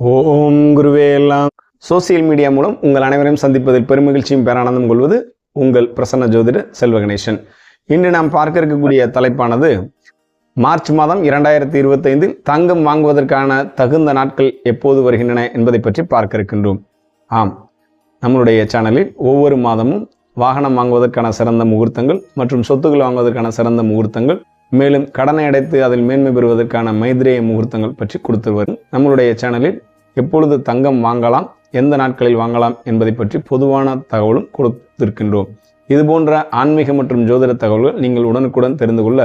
ஓம் குருவே எல்லாம். Social media மூலம் உங்கள் அனைவரையும் சந்திப்பதில் பெருமகிழ்ச்சியும் பேரானந்தம் கொள்வது உங்கள் பிரசன்ன ஜோதிடர் செல்வ கணேசன். இன்று நாம் பார்க்க இருக்கக்கூடிய தலைப்பானது மார்ச் மாதம் இரண்டாயிரத்தி இருபத்தைந்தில் தங்கம் வாங்குவதற்கான தகுந்த நாட்கள் எப்போது வருகின்றன என்பதை பற்றி பார்க்க இருக்கின்றோம். ஆம் நம்மளுடைய சேனலில் ஒவ்வொரு மாதமும் வாகனம் வாங்குவதற்கான சிறந்த முகூர்த்தங்கள் மற்றும் சொத்துக்கள் வாங்குவதற்கான சிறந்த முகூர்த்தங்கள் மேலும் கடனை அடைத்து அதில் மேன்மை பெறுவதற்கான மைத்ரேய முகூர்த்தங்கள் பற்றி கொடுத்து வரும் நம்மளுடைய சேனலில் எப்பொழுது தங்கம் வாங்கலாம் எந்த நாட்களில் வாங்கலாம் என்பதை பற்றி பொதுவான தகவலும் கொடுத்திருக்கின்றோம். இது போன்ற ஆன்மீக மற்றும் ஜோதிட தகவல்கள் நீங்கள் உடனுக்குடன் தெரிந்து கொள்ள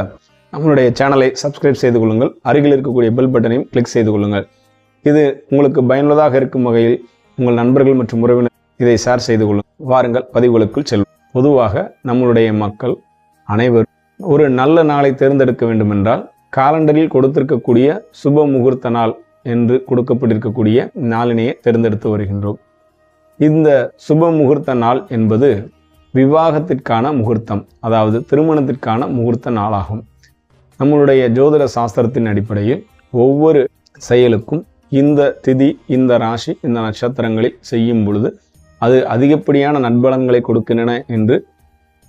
நம்மளுடைய சேனலை சப்ஸ்கிரைப் செய்து கொள்ளுங்கள். அருகில் இருக்கக்கூடிய பெல் பட்டனையும் கிளிக் செய்து கொள்ளுங்கள். இது உங்களுக்கு பயனுள்ளதாக இருக்கும் வகையில் உங்கள் நண்பர்கள் மற்றும் உறவினர் இதை ஷேர் செய்து கொள்ளுங்கள் வாருங்கள் பதிவுகளுக்குள் செல்வோம். பொதுவாக நம்மளுடைய மக்கள் அனைவரும் ஒரு நல்ல நாளை தேர்ந்தெடுக்க வேண்டுமென்றால் காலண்டரில் கொடுத்திருக்கக்கூடிய சுப முகூர்த்த நாள் என்று கொடுக்கப்பட்டிருக்கக்கூடிய நாளினையே தேர்ந்தெடுத்து வருகின்றோம். இந்த சுப முகூர்த்த நாள் என்பது விவாகத்திற்கான முகூர்த்தம் அதாவது திருமணத்திற்கான முகூர்த்த நாளாகும். நம்மளுடைய ஜோதிட சாஸ்திரத்தின் அடிப்படையில் ஒவ்வொரு செயலுக்கும் இந்த திதி இந்த ராசி இந்த நட்சத்திரங்களில் செய்யும் பொழுது அது அதிகப்படியான நட்பலன்களை கொடுக்கின்றன என்று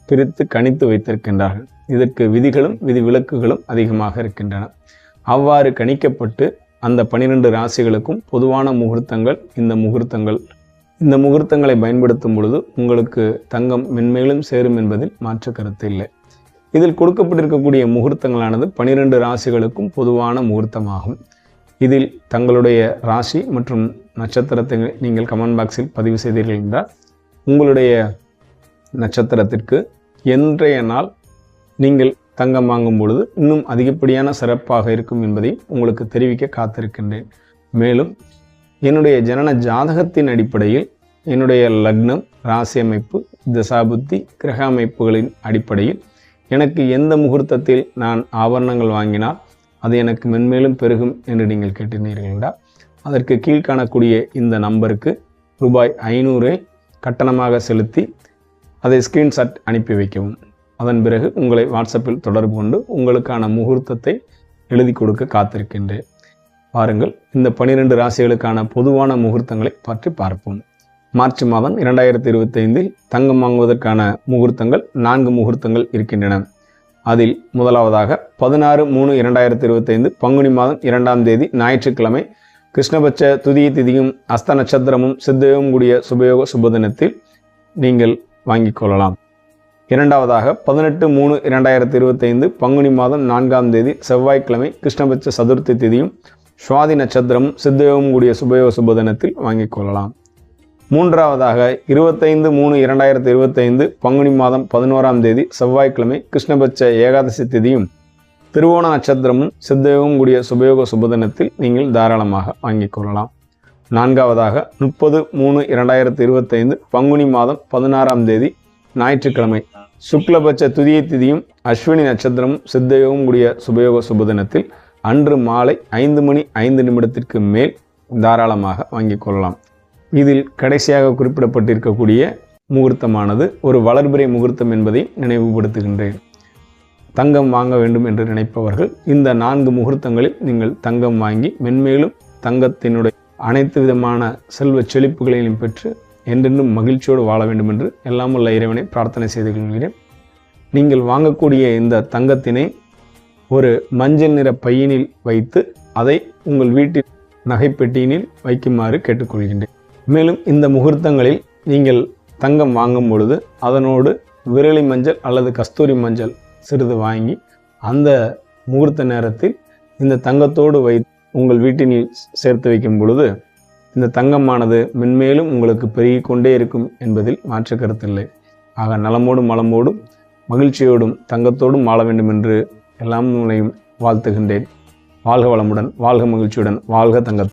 பிரித்து கணித்து வைத்திருக்கின்றார்கள். இதற்கு விதிகளும் விதி விலக்குகளும் அதிகமாக இருக்கின்றன. அவ்வாறு கணிக்கப்பட்டு அந்த பனிரெண்டு ராசிகளுக்கும் பொதுவான முகூர்த்தங்கள் இந்த முகூர்த்தங்கள். இந்த முகூர்த்தங்களை பயன்படுத்தும் பொழுது உங்களுக்கு தங்கம் மென்மேலும் சேரும் என்பதில் மாற்று கருத்து இல்லை. இதில் கொடுக்கப்பட்டிருக்கக்கூடிய முகூர்த்தங்களானது பனிரெண்டு ராசிகளுக்கும் பொதுவான முகூர்த்தமாகும். இதில் தங்களுடைய ராசி மற்றும் நட்சத்திரத்தை நீங்கள் கமெண்ட் பாக்ஸில் பதிவு செய்தீர்கள் என்றால் உங்களுடைய நட்சத்திரத்திற்கு என்றைய நாள் நீங்கள் தங்கம் வாங்கும் பொழுது இன்னும் அதிகப்படியான சிறப்பாக இருக்கும் என்பதை உங்களுக்கு தெரிவிக்க காத்திருக்கின்றேன். மேலும் என்னுடைய ஜனன ஜாதகத்தின் அடிப்படையில் என்னுடைய லக்னம் ராசி அமைப்பு தசாபுத்தி கிரக அமைப்புகளின் அடிப்படையில் எனக்கு எந்த முகூர்த்தத்தில் நான் ஆபரணங்கள் வாங்கினால் அது எனக்கு மென்மேலும் பெருகும் என்று நீங்கள் கேட்டிருந்தீர்களா அதற்கு கீழ்காணக்கூடிய இந்த நம்பருக்கு ரூபாய் ஐநூறை கட்டணமாக செலுத்தி அதை ஸ்க்ரீன்ஷாட் அனுப்பி வைக்கவும். அதன் பிறகு உங்களை வாட்ஸ்அப்பில் தொடர்பு கொண்டு உங்களுக்கான முகூர்த்தத்தை எழுதி கொடுக்க காத்திருக்கின்றேன். பாருங்கள் இந்த பனிரெண்டு ராசிகளுக்கான பொதுவான முகூர்த்தங்களை பற்றி பார்ப்போம். மார்ச் மாதம் இரண்டாயிரத்தி இருபத்தைந்தில் தங்கம் வாங்குவதற்கான முகூர்த்தங்கள் நான்கு முகூர்த்தங்கள் இருக்கின்றன. அதில் முதலாவதாக பதினாறு மூணு இரண்டாயிரத்தி இருபத்தைந்து பங்குனி மாதம் இரண்டாம் தேதி ஞாயிற்றுக்கிழமை கிருஷ்ணபட்ச துதிய திதியும் அஸ்த நட்சத்திரமும் சித்தமும் கூடிய சுபயோக சுபதினத்தில் நீங்கள் வாங்கிக் கொள்ளலாம். இரண்டாவதாக பதினெட்டு மூணு இரண்டாயிரத்தி இருபத்தைந்து பங்குனி மாதம் நான்காம் தேதி செவ்வாய்க்கிழமை கிருஷ்ணபட்ச சதுர்த்தி திதியும் சுவாதி நட்சத்திரமும் சித்தயோகம் கூடிய சுபயோக சுபதினத்தில் வாங்கிக் கொள்ளலாம். மூன்றாவதாக இருபத்தைந்து மூணு இரண்டாயிரத்தி இருபத்தைந்து பங்குனி மாதம் பதினோராம் தேதி செவ்வாய்க்கிழமை கிருஷ்ணபட்ச ஏகாதசி திதியும் திருவோண நட்சத்திரமும் சித்தயோகம் கூடிய சுபயோக சுபதினத்தில் நீங்கள் தாராளமாக வாங்கிக் கொள்ளலாம். நான்காவதாக முப்பது மூணு இரண்டாயிரத்தி இருபத்தைந்து பங்குனி மாதம் பதினாறாம் தேதி ஞாயிற்றுக்கிழமை சுக்லபட்ச துதிய திதியும் அஸ்வினி நட்சத்திரமும் சித்தயோகம் கூடிய சுபயோக சுபதினத்தில் அன்று மாலை ஐந்து மணி ஐந்து நிமிடத்திற்கு மேல் தாராளமாக வாங்கிக் கொள்ளலாம். இதில் கடைசியாக குறிப்பிடப்பட்டிருக்கக்கூடிய முகூர்த்தமானது ஒரு வளர்பிறை முகூர்த்தம் என்பதை நினைவுபடுத்துகின்றேன். தங்கம் வாங்க வேண்டும் என்று நினைப்பவர்கள் இந்த நான்கு முகூர்த்தங்களில் நீங்கள் தங்கம் வாங்கி மென்மேலும் தங்கத்தினுடைய அனைத்து விதமான செல்வ செழிப்புகளையும் பெற்று என்றென்றும் மகிழ்ச்சியோடு வாழ வேண்டும் என்று எல்லாம் உள்ள இறைவனை பிரார்த்தனை செய்து கொள்கிறேன். நீங்கள் வாங்கக்கூடிய இந்த தங்கத்தினை ஒரு மஞ்சள் நிற பையினில் வைத்து அதை உங்கள் வீட்டில் நகைப்பெட்டியினில் வைக்குமாறு கேட்டுக்கொள்கின்றேன். மேலும் இந்த முகூர்த்தங்களில் நீங்கள் தங்கம் வாங்கும் பொழுது அதனோடு விரலி மஞ்சள் அல்லது கஸ்தூரி மஞ்சள் சிறிது வாங்கி அந்த முகூர்த்த நேரத்தில் இந்த தங்கத்தோடு வை உங்கள் வீட்டினில் சேர்த்து வைக்கும் பொழுது இந்த தங்கமானது மென்மேலும் உங்களுக்கு பெருகி கொண்டே இருக்கும் என்பதில் மாற்று கருத்தில்லை ஆக நலமோடும் மலமோடும் மகிழ்ச்சியோடும் தங்கத்தோடும் வாழ வேண்டும் என்று எல்லாம் உங்களையும் வாழ்த்துகின்றேன். வாழ்க வளமுடன் வாழ்க மகிழ்ச்சியுடன் வாழ்க தங்கத்